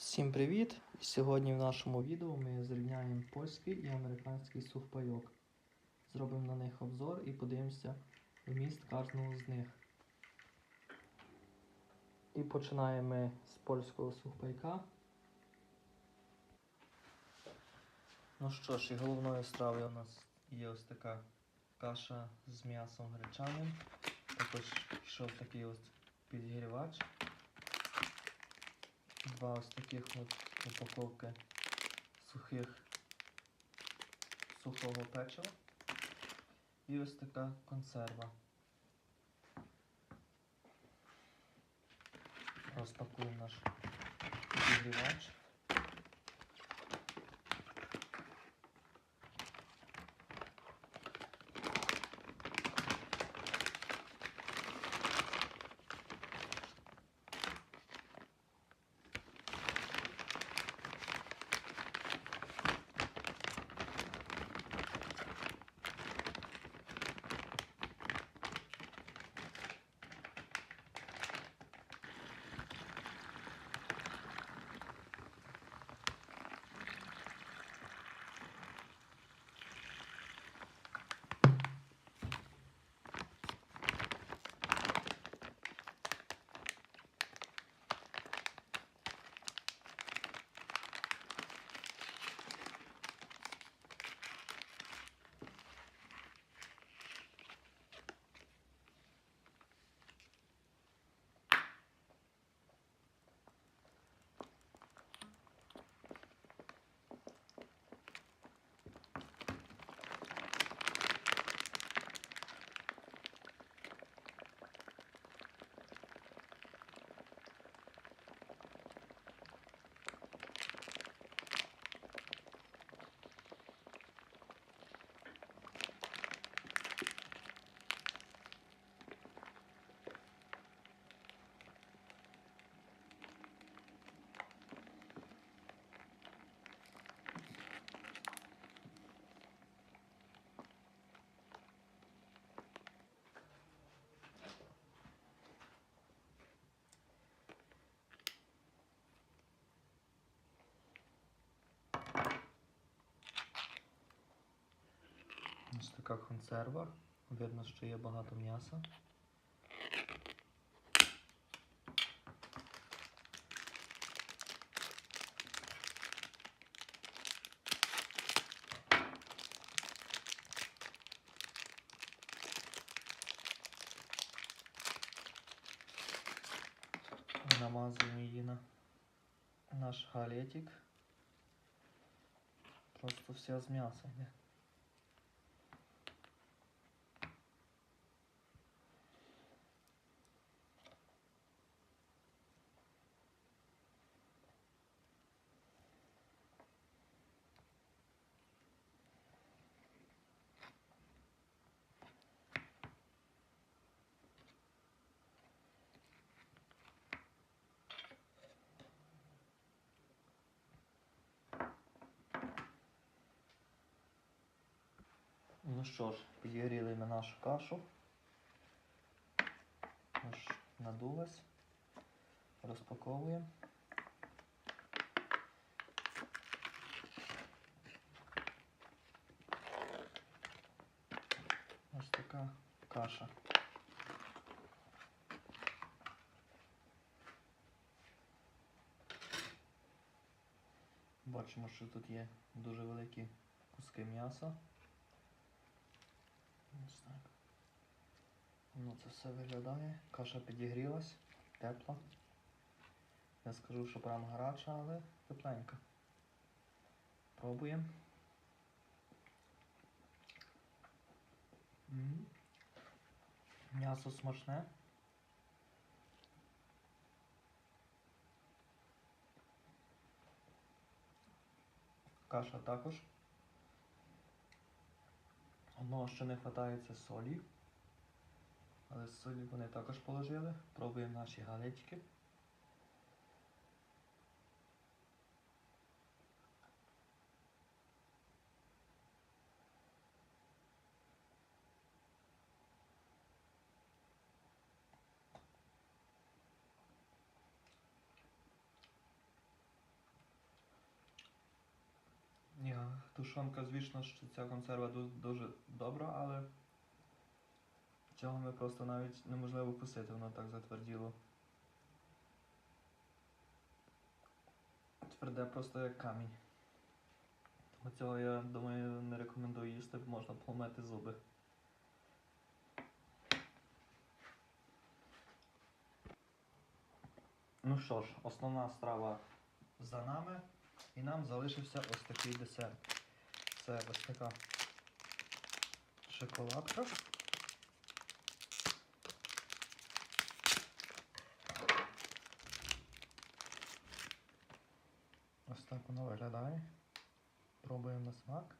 Всім привіт! Сьогодні в нашому відео ми зрівняємо польський і американський сухпайок. Зробимо на них обзор і подивимося вміст кожного з них. І починаємо з польського сухпайка. Ну що ж, і головною стравою у нас є ось така каша з м'ясом гречаним. Також йшов такий ось підігрівач. Два ось таких от упаковки сухих сухого печива. І ось така консерва. Розпакуємо наш підігрівач. Ось така консерва. Видно, що є багато м'яса. Намазуємо її на наш галетик. Просто вся з м'яса йде. Ну що ж, підігріли ми нашу кашу. Аж надулась. Розпаковуємо. Ось така каша. Бачимо, що тут є дуже великі куски м'яса. Ось так. Ну це все виглядає. Каша підігрілась, тепла. Я скажу, що прям гаряча, але тепленька. Пробуємо. М'ясо смачне. Каша також. Одного, що не вистачає, це солі. Але солі вони також положили. Пробуємо наші галечки. Тушонка, звісно, що ця консерва дуже добра, але цього ми просто навіть неможливо кусити, воно так затверділо. Тверде просто як камінь. Тому цього я думаю не рекомендую їсти, бо можна помити зуби. Ну що ж, основна страва за нами. І нам залишився ось такий десерт. Це ось така шоколадка. Ось так воно виглядає. Пробуємо на смак.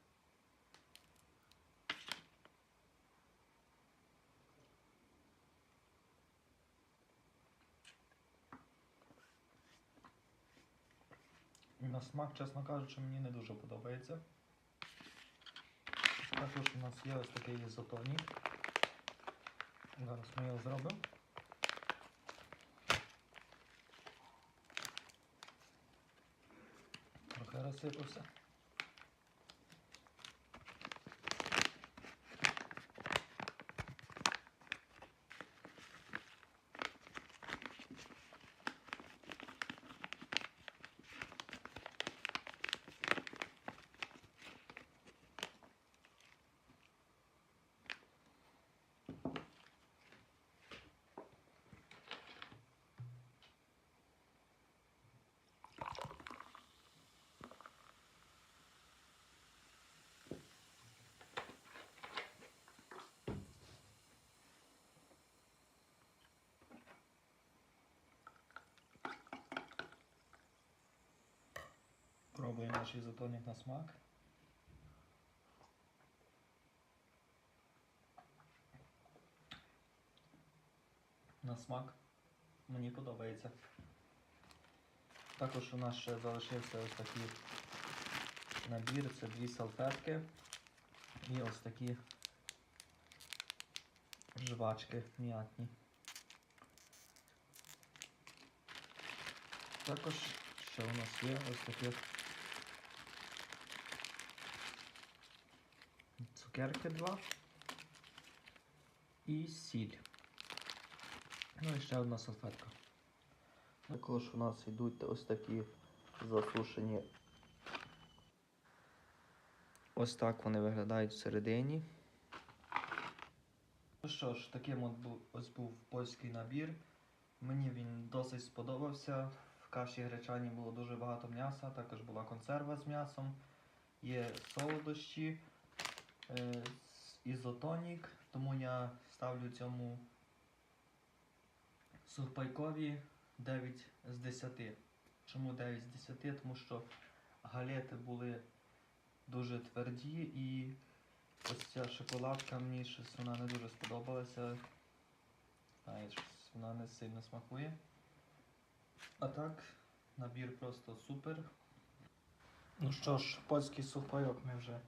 На смак, чесно кажучи, мені не дуже подобається. Також у нас є ось такий ізотонік. Зараз ми його зробимо. Трохи розсипався. Пробуємо наш ізотонік на смак. На смак мені подобається. Також у нас ще залишився ось такий набір, це дві салфетки і ось такі жвачки м'ятні. Також ще у нас є ось такі цукерки два і сіль. Ну і ще одна салфетка. Також у нас йдуть ось такі засушені. Ось так вони виглядають всередині. Ну що ж, таким от був, ось був польський набір. Мені він досить сподобався. В каші гречані було дуже багато м'яса, також була консерва з м'ясом, є солодощі, ізотонік, тому я ставлю цьому сухпайкові 9 з 10. Чому 9 з 10? Тому що галети були дуже тверді і ось ця шоколадка мені щось вона не дуже сподобалася. Щось вона не сильно смакує. А так, набір просто супер. Ну що ж, польський сухпайок ми вже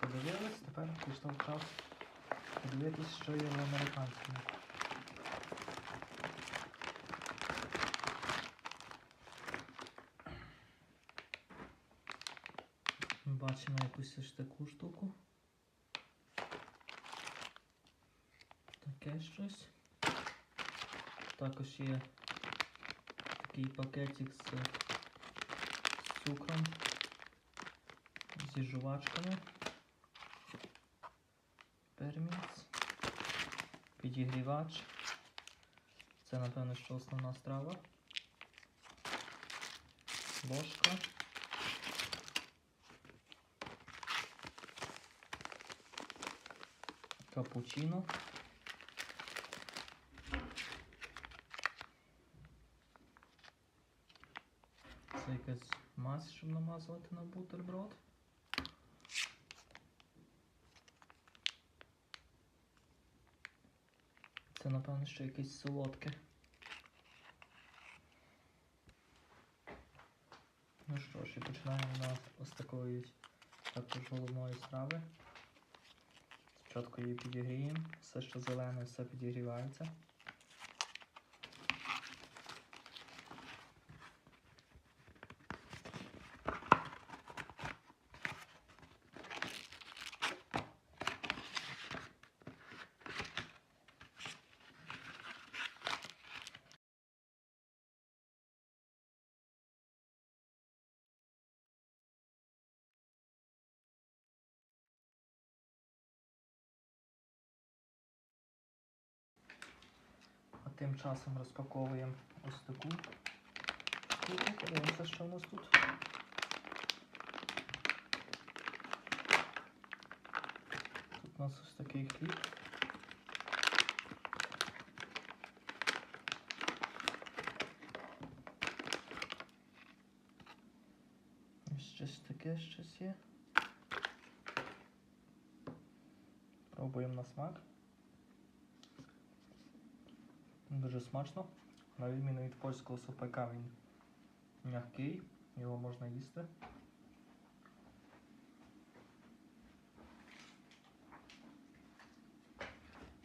подивились, тепер пішов час подивитись, що є в американському. Бачимо якусь ось таку штуку. Таке щось. Також є такий пакетик з цукром, зі жувачками. Підігрівач. Це, напевно, що основна страва. Ложка. Капучино. Це якась мазь, щоб намазувати на бутерброд. Це, напевно, ще якесь солодке. Ну що ж, і починаємо на ось такої також головної страви. Спочатку її підігріємо. Все, що зелене, все підігрівається. Тим часом розпаковуємо ось таку штуку. Подивимося, що у нас тут. Тут у нас ось такий хліб. Ось щось таке щось є. Пробуємо на смак. Дуже смачно. На відміну від польського супака він м'який, його можна їсти.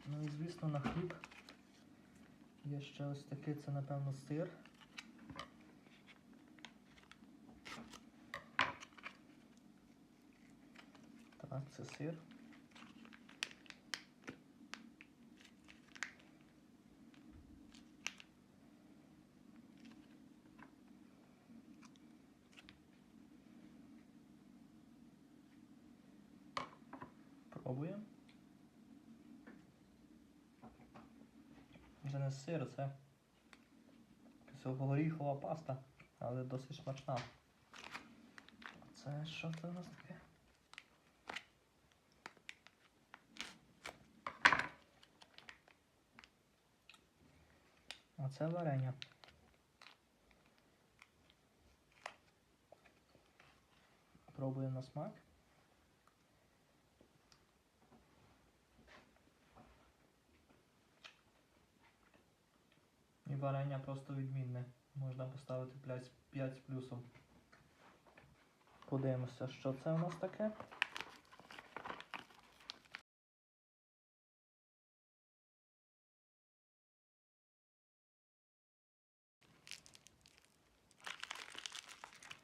Ну і звісно на хліб є ще ось такий, це напевно сир. Так, це сир. Пробуємо. Це не сир, це горіхова паста, але досить смачна. Це що це у нас таке? А це варення. Пробуємо на смак. Варення просто відмінне. Можна поставити 5, 5 з плюсом. Подивимося, що це у нас таке.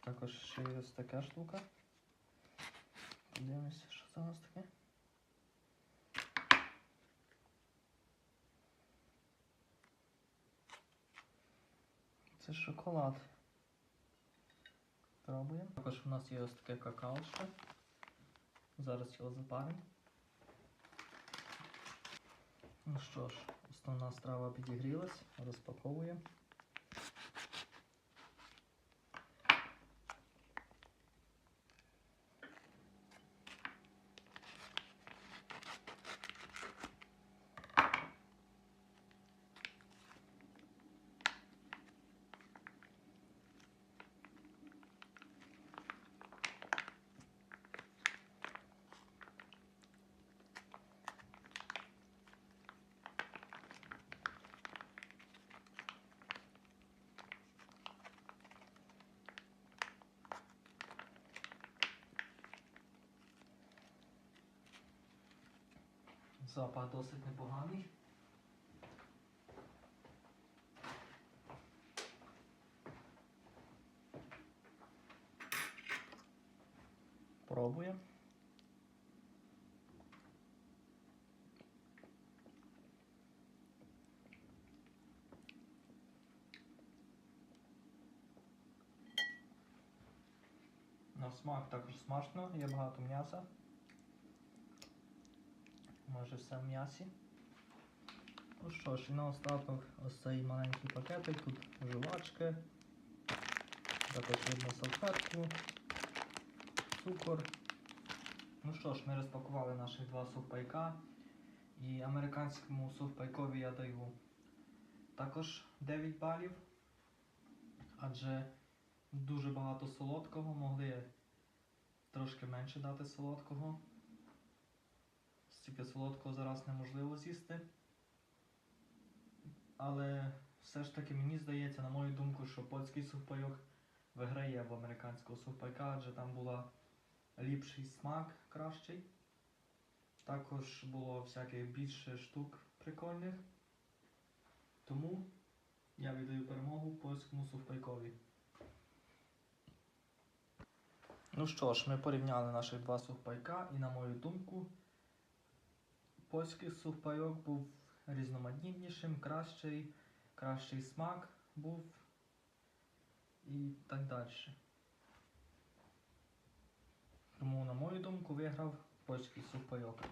Також ще є ось така штука. Подивимося, що це у нас таке. Це шоколад. Пробуємо. Також у нас є ось таке какао ще. Зараз його запаримо. Ну що ж, основна страва підігрілась, розпаковуємо. Запах досить непоганий. Пробуємо. На смак також смачно, є багато м'яса. Може все в м'ясі. Ну що ж, і на остаток ось цей маленький пакетик, тут жувачки, також видно салфетку, цукор. Ну що ж, ми розпакували наших два сухпайка. І американському сухпайкові я даю також 9 балів. Адже дуже багато солодкого, могли трошки менше дати солодкого. Стільки солодкого зараз неможливо з'їсти. Але все ж таки мені здається, на мою думку, що польський сухпайок виграє в американського сухпайка, адже там була ліпший смак кращий. Також було всяких більше штук прикольних. Тому я віддаю перемогу польському сухпайкові. Ну що ж, ми порівняли наших два сухпайка і на мою думку польський сухпайок був різноманітнішим, кращий, кращий смак був і так далі. Тому, на мою думку, виграв польський сухпайок.